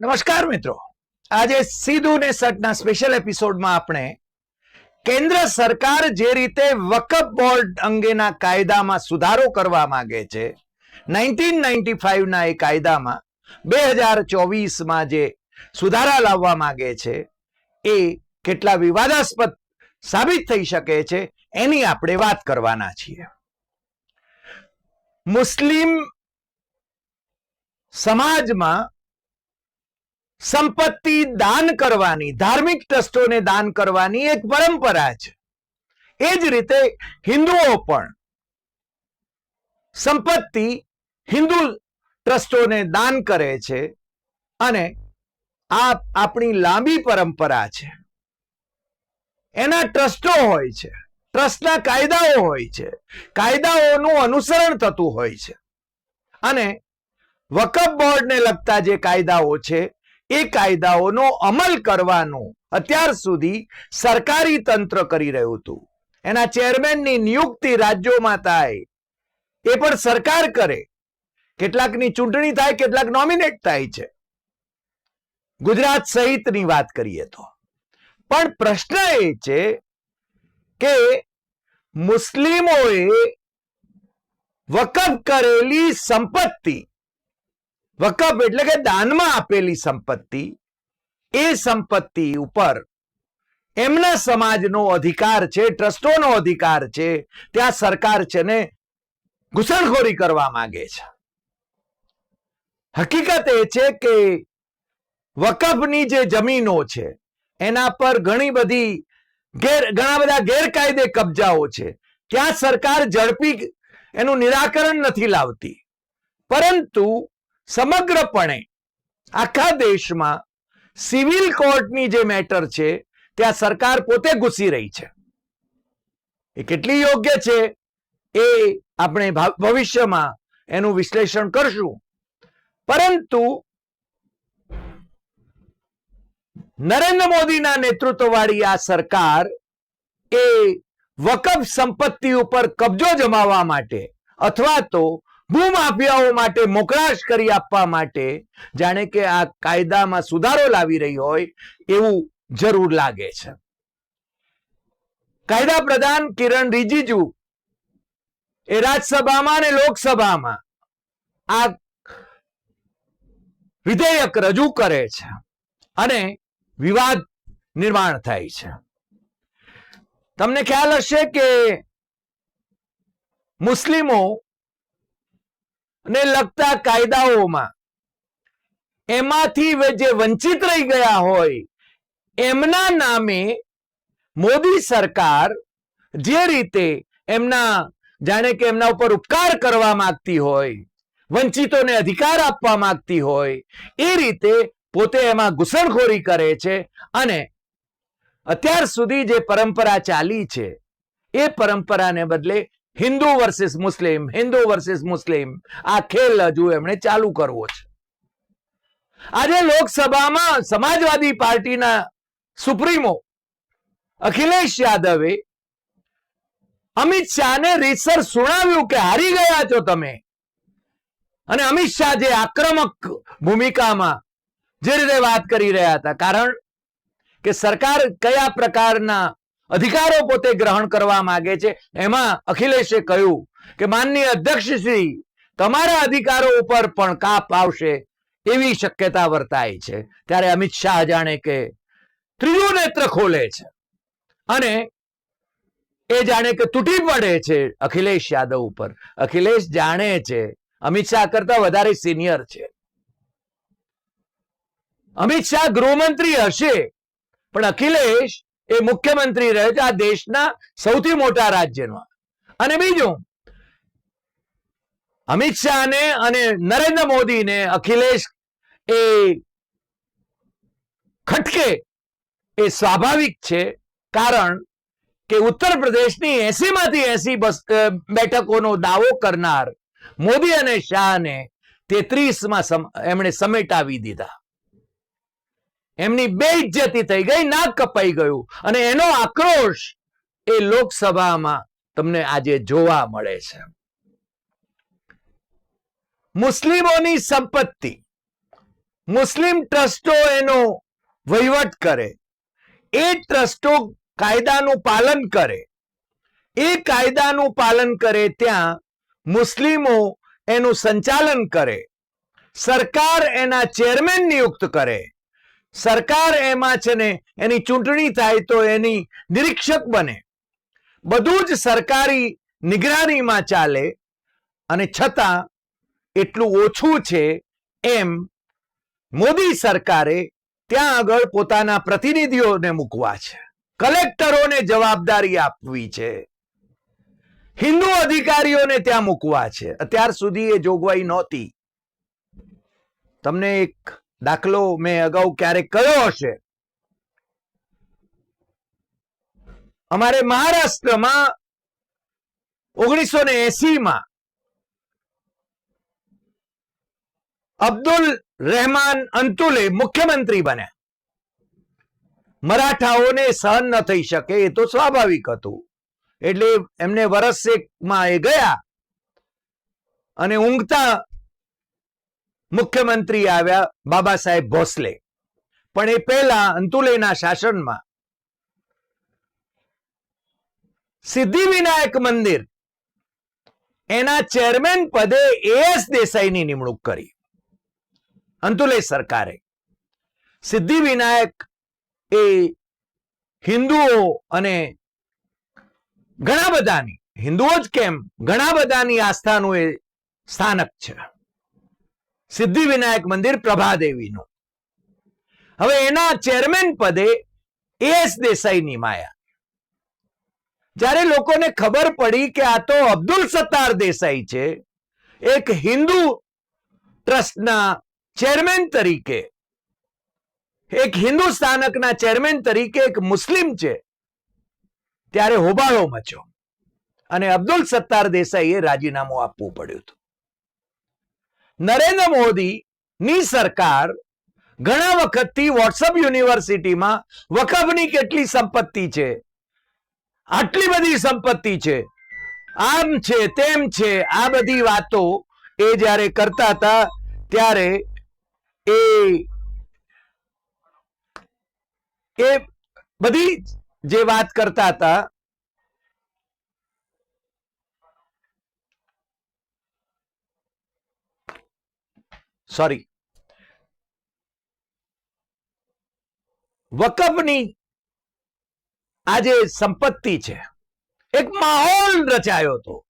નમસ્કાર મિત્રો. આજે સીધું ને સટના સ્પેશિયલ એપિસોડમાં આપણે કેન્દ્ર સરકાર જે રીતે વકફ બોર્ડ અંગેના કાયદામાં સુધારો કરવા માંગે છે નાઇન્ટીન નાઇન્ટી ફાઈવના એ કાયદામાં બે હજાર ચોવીસમાં જે સુધારા લાવવા માંગે છે, એ કેટલા વિવાદાસ્પદ સાબિત થઈ શકે છે, એની આપણે વાત કરવાના છીએ. મુસ્લિમ સમાજમાં સંપત્તિ દાન કરવાની, ધાર્મિક ટ્રસ્ટોને દાન કરવાની એક પરંપરા છે. એ જ રીતે હિન્દુઓ પણ સંપત્તિ હિન્દુ ટ્રસ્ટોને દાન કરે છે અને આ આપણી લાંબી પરંપરા છે. એના ટ્રસ્ટો હોય છે, ટ્રસ્ટના કાયદાઓ હોય છે, કાયદાઓનું અનુસરણ થતું હોય છે. અને વકફ બોર્ડને લગતા જે કાયદાઓ છે એ કાયદાઓનો અમલ કરવાનું અત્યાર સુધી સરકારી તંત્ર કરી રહ્યું હતું. એના ચેરમેનની નિયુક્તિ રાજ્યોમાં થાય. એ પણ સરકાર કરે. કેટલાકની ચૂંટણી થાય, કેટલાક નોમિનેટ થાય છે. ગુજરાત સહિતની વાત કરીએ તો. પણ પ્રશ્ન એ છે કે મુસ્લિમોએ વકફ કરેલી સંપત્તિ વકફ એટલે કે દાનમાં આપેલી સંપત્તિ, એ સંપત્તિ ઉપર એમના સમાજનો અધિકાર છે, ટ્રસ્ટોનો અધિકાર છે, ત્યાં સરકાર છે ને ઘૂસણખોરી કરવા માંગે છે. હકીકત એ છે કે વકફની જે જમીનો છે, એના પર ઘણી બધી ગેર, ઘણા બધા ગેરકાયદે કબજાઓ છે. ત્યાં સરકાર ઝડપી એનું નિરાકરણ નથી લાવતી. પરંતુ સમગ્રપણે આખા દેશમાં સિવિલ કોર્ટની જે મેટર છે, ત્યાં સરકાર પોતે ઘૂસી રહી છે. એ કેટલી યોગ્ય છે એ આપણે ભવિષ્યમાં એનું વિશ્લેષણ કરશું. પરંતુ નરેન્દ્ર મોદીના નેતૃત્વવાળી આ સરકાર એ વકફ સંપત્તિ ઉપર કબજો જમાવવા માટે અથવા તો ભૂમાફિયાઓ માટે મોકળાશ કરી આપવા માટે જાણે કે આ કાયદામાં સુધારો લાવી રહી હોય એવું જરૂર લાગે છે. કાયદા પ્રધાન કિરણ રિજિજુ એ રાજ્યસભામાં અને લોકસભામાં આ વિધેયક રજૂ કરે છે અને વિવાદ નિર્માણ થાય છે. તમને ખ્યાલ હશે કે મુસ્લિમો ને લગતા કાયદાઓમાં. એમાંથી જે વંચિત રહી ગયા હોય, એમના નામે મોદી સરકાર જે રીતે એમના, જાણે કે એમના ઉપર ઉપકાર કરવા માંગતી હોય, વંચિતોને અધિકાર આપવા માંગતી હોય, એ રીતે પોતે એમાં ઘૂસણખોરી કરે છે અને અત્યાર સુધી જે પરંપરા ચાલી છે, એ પરંપરાને બદલે હિન્દુ વર્સિસ મુસ્લિમ, હિન્દુ વર્સિસ મુસ્લિમ, આ ખેલ હજુ એમણે ચાલુ કરવો છે. આજે લોકસભામાં સમાજવાદી પાર્ટીના સુપ્રીમો અખિલેશ યાદવે અમિત શાહને રીતસર સુણાવ્યું કે હારી ગયા છો તમે. અને અમિત શાહ જે આક્રમક ભૂમિકામાં જે રીતે વાત કરી રહ્યા હતા, કારણ કે સરકાર કયા પ્રકારના અધિકારો પોતે ગ્રહણ કરવા માંગે છે. એમાં અખિલેશે કહ્યું કે માનનીય અધ્યક્ષશ્રી તમારા અધિકારો ઉપર પણ કાપ આવશે એવી શક્યતા વર્તાય છે. ત્યારે અમિત શાહ જાણે કે ત્રીજું નેત્ર ખોલે છે. અને એ જાણે કે તૂટી પડે છે અખિલેશ યાદવ ઉપર. અખિલેશ જાણે છે અમિત શાહ કરતા વધારે સિનિયર છે. અમિત શાહ ગૃહમંત્રી હશે, પણ અખિલેશ એ મુખ્યમંત્રી રહે છે આ દેશના સૌથી મોટા રાજ્યમાં અને બીજું, અમિત શાહને અને નરેન્દ્ર મોદીને અખિલેશ એ ખટકે એ સ્વાભાવિક છે કારણ કે ઉત્તર પ્રદેશની એસી માંથી એસી બેઠકોનો દાવો કરનાર મોદી અને શાહને તેત્રીસમાં સમ- એમણે સમેટાવી દીધા. એમની બે ઇજ્જતી થઈ ગઈ, નાક કપાઈ ગયું. અને એનો આક્રોશ એ લોકસભામાં તમને આજે જોવા મળે છે. મુસ્લિમોની સંપત્તિ, મુસ્લિમ ટ્રસ્ટો એનો વહીવટ કરે, એ ટ્રસ્ટો કાયદાનું પાલન કરે, એ કાયદાનું પાલન કરે ત્યાં મુસ્લિમો એનું સંચાલન કરે, સરકાર એના ચેરમેન નિયુક્ત કરે સરકાર એમાં છે ને, એની ચૂંટણી થાય તો એની નિરીક્ષક બને. બધું જ સરકારી નિગરાનીમાં ચાલે અને છતાં એટલું ઓછું છે એમ મોદી સરકારે ત્યાં આગળ પોતાના પ્રતિનિધિઓને મૂકવા છે. કલેક્ટરોને જવાબદારી આપવી છે. હિન્દુ અધિકારીઓને ત્યાં મૂકવા છે. અત્યાર સુધી એ જોગવાઈ નહોતી. તમને એક દાખલો મેં અગાઉ ક્યારેક કયો હશે? અમારે મહારાષ્ટ્રમાં ઓગણીસો ને એસીમાં અબ્દુલ રહેમાન અંતુલે મુખ્યમંત્રી બન્યા. મરાઠાઓને સહન ન થઈ શકે એ તો સ્વાભાવિક હતું. એટલે એમને વરસેકમાં એ ગયા અને ઊંઘતા મુખ્યમંત્રી આવ્યા બાબા સાહેબ ભોસલે. પણ એ પહેલા અંતુલેના શાસનમાં સિદ્ધિવિનાયક મંદિર, એના ચેરમેન પદે એસ દેસાઈની નિમણૂક કરી. અંતુલે સરકારે સિદ્ધિવિનાયક એ હિન્દુઓ અને ઘણા બધાની, હિન્દુઓ જ કેમ, ઘણા બધાની આસ્થાનું એ સ્થાનક છે. સિદ્ધિવિનાયક મંદિર પ્રભાદેવીનું. હવે એના ચેરમેન પદે એસ દેસાઈ નિમાયા જ્યારે લોકોને ખબર પડી કે આ તો અબ્દુલ સત્તાર દેસાઈ છે, એક હિન્દુ ટ્રસ્ટના ચેરમેન તરીકે, એક હિન્દુ સ્થાનકના ચેરમેન તરીકે એક મુસ્લિમ છે, ત્યારે હોબાળો મચ્યો. અને અબ્દુલ સત્તાર દેસાઈએ રાજીનામું આપવું પડ્યું હતું. નરેન્દ્ર મોદી ની સરકાર ઘણા વખતથી વોટ્સઅપ યુનિવર્સિટીમાં વકફની કેટલી સંપત્તિ છે? આટલી બધી સંપત્તિ છે. આમ છે, તેમ છે, આ બધી વાતો એ જ્યારે કરતા હતા, ત્યારે એ બધી જે વાત કરતા હતા સોરી વકફની આ જે સંપત્તિ છે. એક માહોલ રચાયો હતો.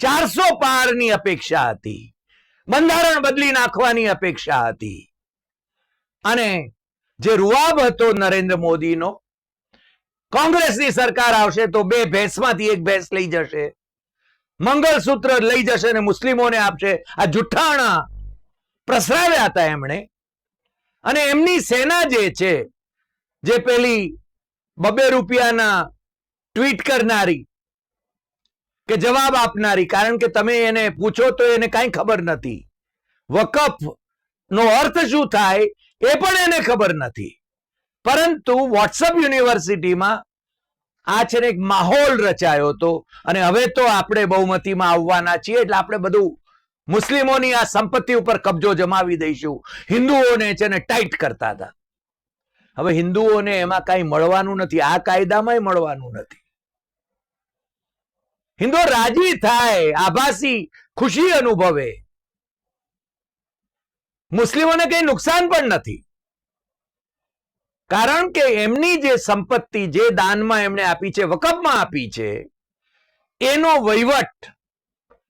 ચારસો પારની અપેક્ષા હતી. બંધારણ બદલી નાખવાની અપેક્ષા હતી. અને જે રૂઆબ હતો નરેન્દ્ર મોદીનો, કોંગ્રેસની સરકાર આવશે તો બે ભેંસમાંથી એક ભેંસ લઈ જશે. મંગળસૂત્ર લઈ જશે અને મુસ્લિમોને આપશે. આ જુઠ્ઠાણા પ્રસરાવ્યા હતા એમણે. અને એમની સેના જે છે, જે પેલી બબે રૂપિયાના ટ્વીટ કરનારી, કે જવાબ આપનારી, કારણ કે તમે એને પૂછો તો એને કાંઈ ખબર નથી. વકફ નો અર્થ શું થાય એ પણ એને ખબર નથી. પરંતુ વોટ્સઅપ યુનિવર્સિટીમાં આ છે ને એક માહોલ રચાયો હતો. અને હવે તો આપણે બહુમતીમાં આવવાના છીએ, એટલે આપણે બધું મુસ્લિમોની આ સંપત્તિ ઉપર કબજો જમાવી દઈશું. હિન્દુઓને છે ને ટાઈટ કરતા હતા. હવે હિન્દુઓને એમાં કાંઈ મળવાનું નથી. આ કાયદામાં મળવાનું નથી. હિન્દુઓ રાજી થાય, આભાસી, ખુશી અનુભવે. મુસ્લિમોને કઈ નુકસાન પણ નથી. કારણ કે એમની જે સંપત્તિ, જે દાનમાં એમણે આપી છે, વકફમાં આપી છે, એનો વહીવટ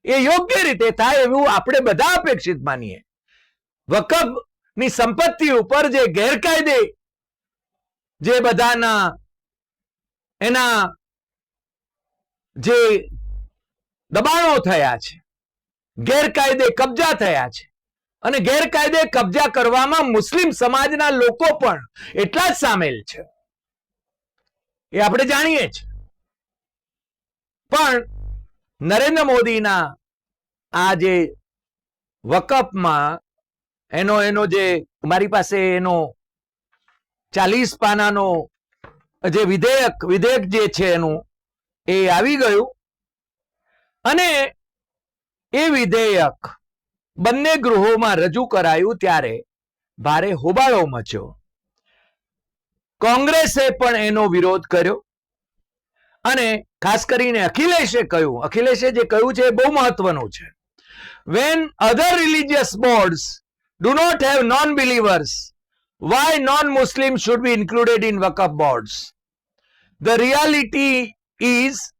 એ યોગ્ય રીતે થાય એવું આપણે બધા અપેક્ષિત માનીએ. વકફની સંપત્તિ ઉપર જે ગેરકાયદે જે બધાના એના જે દબાણો થયા છે, ગેરકાયદે કબજા થયા છે અને ગેરકાયદે કબજા કરવામાં મુસ્લિમ સમાજના લોકો પણ એટલા જ સામેલ છે. એ આપણે જાણીએ છીએ. પણ નરેન્દ્ર મોદીના આ જે વકફમાં એનો એનો જે મારી પાસે એનો ચાલીસ પાનાનો જે વિધેયક વિધેયક જે છે એનું, એ આવી ગયું. અને એ વિધેયક બંને ગૃહોમાં રજૂ કરાયું ત્યારે ભારે હોબાળો મચ્યો. કોંગ્રેસે પણ એનો વિરોધ કર્યો. અને ખાસ કરીને અખિલેશે કહ્યું અખિલેશે જે કહ્યું છે એ બહુ મહત્વનું છે when other religious boards do not have non believers why non-Muslims should be included in Waqf boards. The reality is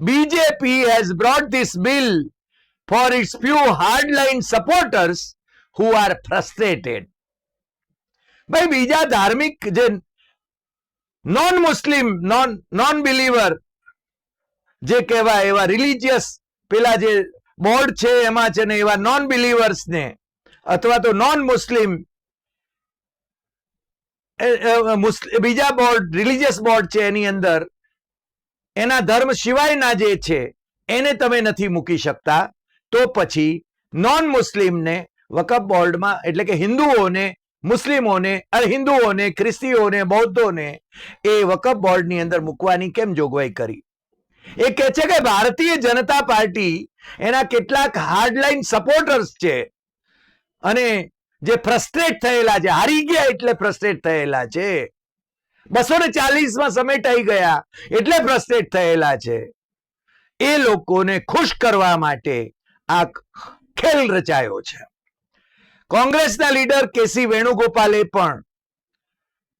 BJP has brought this bill for its few hardline supporters who are frustrated. ભાઈ બીજા ધાર્મિક જે non Muslim non non believer જે કહેવાય એવા religious પેલા જે board છે એમાં છે ને એવા નોન બિલીવર્સને અથવા તો નોન મુસ્લિમ બીજા બોર્ડ રિલિજિયસ બોર્ડ છે એની અંદર, એના ધર્મ સિવાયના જે છે, એને તમે નથી મૂકી શકતા. તો પછી નોન મુસ્લિમને વકફ બોર્ડમાં, એટલે કે હિન્દુઓને મુસ્લિમોને હિન્દુઓને, ખ્રિસ્તીઓને, બૌદ્ધોને એ વકફ બોર્ડની અંદર મૂકવાની કેમ જોગવાઈ કરી? એ કહે છે કે ભારતીય જનતા પાર્ટી એના કેટલાક હાર્ડલાઇન સપોર્ટર્સ છે અને જે ફ્રસ્ટ્રેટ થયેલા છે, હારી ગયા એટલે ફ્રસ્ટ્રેટ થયેલા છે. બસો ને ચાલીસમાં સમેટાઈ ગયા એટલે ફ્રસ્ટ્રેટ થયેલા છે. એ લોકોને ખુશ કરવા માટે આ ખેલ રચાયો છે. કોંગ્રેસના લીડર કેસી વેણુગોપાલે પણ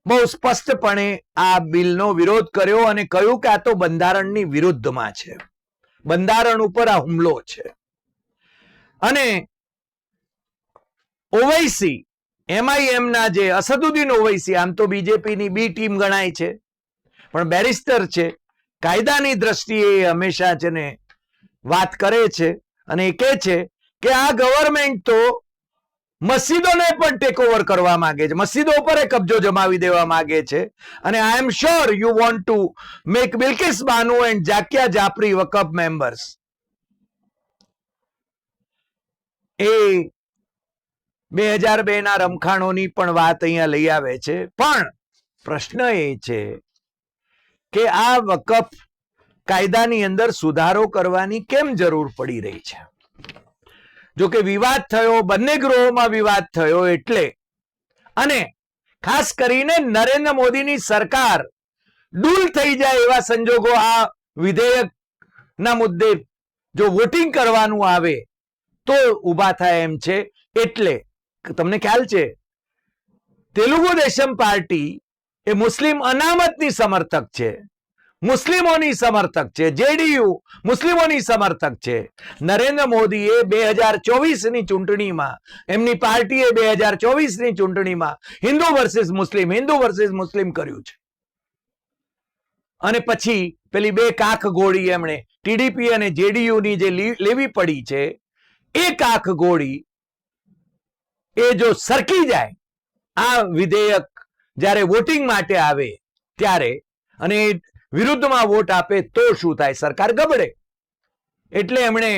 બહુ સ્પષ્ટપણે આ બિલનો વિરોધ કર્યો અને કહ્યું કે આ તો બંધારણની વિરુદ્ધમાં છે. બંધારણ ઉપર આ હુમલો છે. અને ઓવૈસી, એમઆઈએમના જે અસદુદ્દીન ઓવૈસી, આમ તો બીજેપીની બી ટીમ ગણાય છે, પણ બેરિસ્ટર છે, કાયદાની દ્રષ્ટિએ હંમેશા છે વાત કરે છે અને એ કહે છે કે આ ગવર્મેન્ટ તો મસ્જિદોને પણ ટેક ઓવર કરવા માંગે છે. મસ્જિદો પર કબજો જમાવી દેવા માંગે છે. અને I am sure you want to make Bilkis Bano and Zakia Jafri Waqf members એ બે હજાર બે ના રમખાણોની પણ વાત અહીંયા લઈ આવે છે. પણ પ્રશ્ન એ છે કે આ વકફ કાયદાની અંદર સુધારો કરવાની કેમ જરૂર પડી રહી છે? જો વિવાદ થયો, બંને ગૃહોમાં વિવાદ થયો એટલે. અને ખાસ કરીને નરેન્દ્ર મોદીની સરકાર ડૂલ થઈ જાય એવા સંજોગો આ વિધેયક ના મુદ્દે જો વોટિંગ કરવાનું આવે, તો ઊભા થાય એમ છે. એટલે, તમને ખ્યાલ છે, તેલુગુ દેશમ પાર્ટી એ મુસ્લિમ અનામતની સમર્થક છે. મુસ્લિમોની સમર્થક છે, જેડીયુ મુસ્લિમોની સમર્થક છે. નરેન્દ્ર મોદીએ બે હજાર ચોવીસની ચૂંટણીમાં, એમની પાર્ટીએ બે હજાર ચોવીસની ચૂંટણીમાં હિન્દુ વર્સિસ મુસ્લિમ, હિન્દુ વર્સિસ મુસ્લિમ કર્યું છે. અને પછી પેલી બે કાખ ગોળી એમણે, ટીડીપી અને જેડીયુ ની જે લેવી પડી છે, એ કાખ ગોળી, એ જો સરકી જાય, આ વિધેયક જ્યારે વોટિંગ માટે આવે, ત્યારે, અને વિરુદ્ધમાં વોટ આપે તો શું થાય? સરકાર ગબડે. એટલે એમણે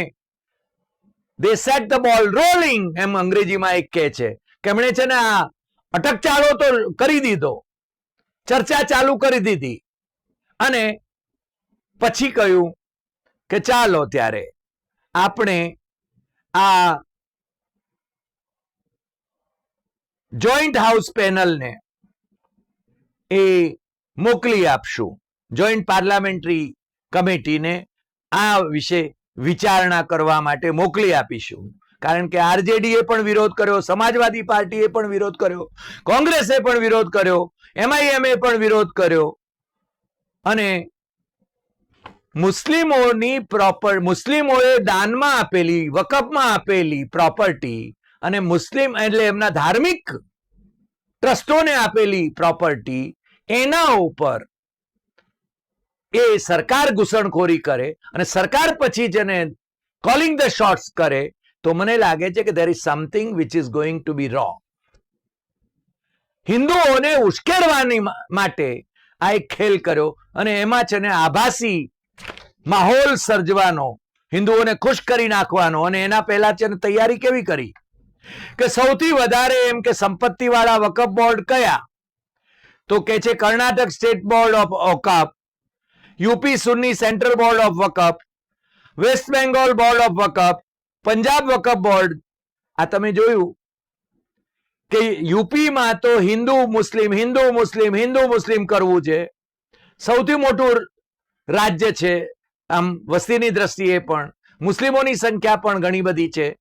they set the ball rolling એમ અંગ્રેજીમાં એક કહે છે કે એમણે છે ને આ અટકચાળો તો કરી દીધો. ચર્ચા ચાલુ કરી દીધી. અને પછી કહ્યું કે ચાલો ત્યારે આપણે આ જોઈન્ટ હાઉસ પેનલને એ મોકલી આપશું. જોઈન્ટ પાર્લામેન્ટરી કમિટીને આ વિશે વિચારણા કરવા માટે મોકલી આપીશું. કારણ કે આરજેડીએ પણ વિરોધ કર્યો, સમાજવાદી પાર્ટીએ પણ વિરોધ કર્યો, કોંગ્રેસે પણ વિરોધ કર્યો એમઆઈએમએ પણ વિરોધ કર્યો. અને મુસ્લિમોની પ્રોપર, મુસ્લિમોએ દાનમાં આપેલી, વકફમાં આપેલી પ્રોપર્ટી અને મુસ્લિમ એટલે એમના ધાર્મિક ટ્રસ્ટોને આપેલી પ્રોપર્ટી, એના ઉપર એ સરકાર ઘૂસણખોરી કરે અને સરકાર પછી જેને કોલિંગ ધ શોર્ટ્સ કરે, તો મને લાગે છે કે there is something which is going to be wrong હિન્દુઓને ઉશ્કેરવાની માટે આ એક ખેલ કર્યો અને એમાં છે ને આભાસી માહોલ સર્જવાનો, હિન્દુઓને ખુશ કરી નાખવાનો અને એના પહેલા છે તૈયારી કેવી કરી? કે સૌથી વધારે એમ કે સંપત્તિવાળા વકફ બોર્ડ કયા? તો કે છે Karnataka state board of Aukaf UP Sunni central board of Waqf, west Bengal board of Waqf, Punjab Waqf board. આ તમે જોયું કે યુપીમાં તો હિન્દુ, મુસ્લિમ હિન્દુ મુસ્લિમ હિન્દુ, મુસ્લિમ કરવું છે. સૌથી મોટું રાજ્ય છે આમ વસ્તીની દ્રષ્ટિએ પણ. મુસ્લિમોની સંખ્યા પણ ઘણી બધી છે.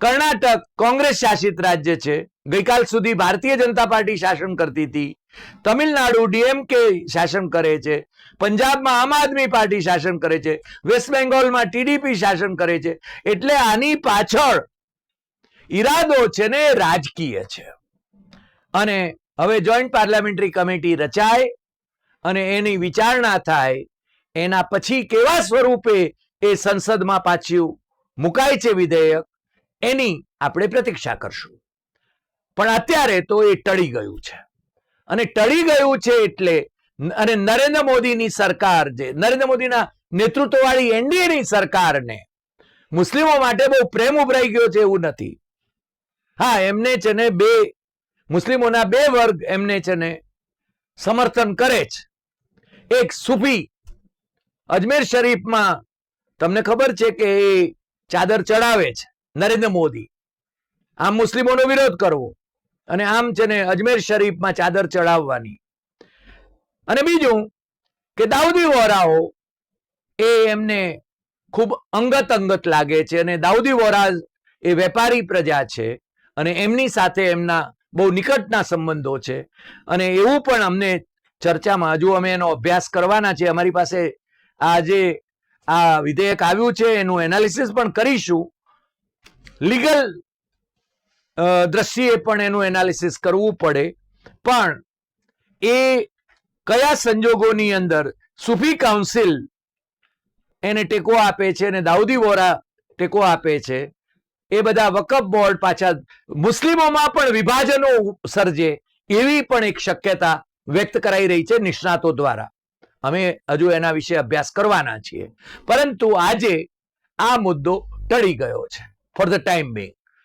કર્ણાટક કોંગ્રેસ શાસિત રાજ્ય છે. ગઈકાલ સુધી ભારતીય જનતા પાર્ટી શાસન કરતી હતી. તમિલનાડુ ડીએમકે શાસન કરે છે. પંજાબમાં આમ આદમી પાર્ટી શાસન કરે છે. વેસ્ટ બેંગોલમાં ટીડીપી શાસન કરે છે. એટલે આની પાછળ ઈરાદો છે ને રાજકીય છે. અને હવે જોઈન્ટ પાર્લામેન્ટરી કમિટી રચાય અને એની વિચારણા થાય, એના પછી કેવા સ્વરૂપે એ સંસદમાં પાછું મુકાય છે વિધેયક, એની આપણે પ્રતીક્ષા કરશું. પણ અત્યારે તો એ ટળી ગયું છે. અને ટળી ગયું છે એટલે અને નરેન્દ્ર મોદીની સરકાર જે, નરેન્દ્ર મોદીના નેતૃત્વવાળી એનડીએની સરકારને મુસ્લિમો માટે બહુ પ્રેમ ઉભરાઈ ગયો છે એવું નથી. હા, એમને છે ને બે મુસ્લિમોના બે વર્ગ એમને છે ને સમર્થન કરે છે. એક સુફી અજમેર શરીફમાં તમને ખબર છે કે એ ચાદર ચડાવે છે નરેન્દ્ર મોદી. આમ મુસ્લિમોનો વિરોધ કરવો. અને આમ છે ને અજમેર શરીફમાં ચાદર ચડાવવાની. અને બીજું કે દાઉદી વોરાઓ એ એમને ખૂબ અંગત અંગત લાગે છે અને દાઉદી વોરા એ વેપારી પ્રજા છે અને એમની સાથે એમના બહુ નિકટના સંબંધો છે. અને એવું પણ અમને ચર્ચામાં હજુ અમે એનો અભ્યાસ કરવાના છે અમારી પાસે આ જે આ વિધેયક આવ્યું છે, એનું એનાલિસિસ પણ કરીશું. લીગલ દ્રષ્ટિએ પણ એનું એનાલિસિસ કરવું પડે. પણ એ કયા સંજોગોની અંદર સુફી કાઉન્સિલ એને ટેકો આપે છે અને દાઉદી વોરા ટેકો આપે છે, એ બધા વકફ બોર્ડ પાછા મુસ્લિમોમાં પણ વિભાજનો સર્જે એવી પણ એક શક્યતા વ્યક્ત કરાઈ રહી છે નિષ્ણાતો દ્વારા. અમે હજુ એના વિશે અભ્યાસ કરવાના છીએ. પરંતુ આજે આ મુદ્દો ટળી ગયો છે. For the time Bing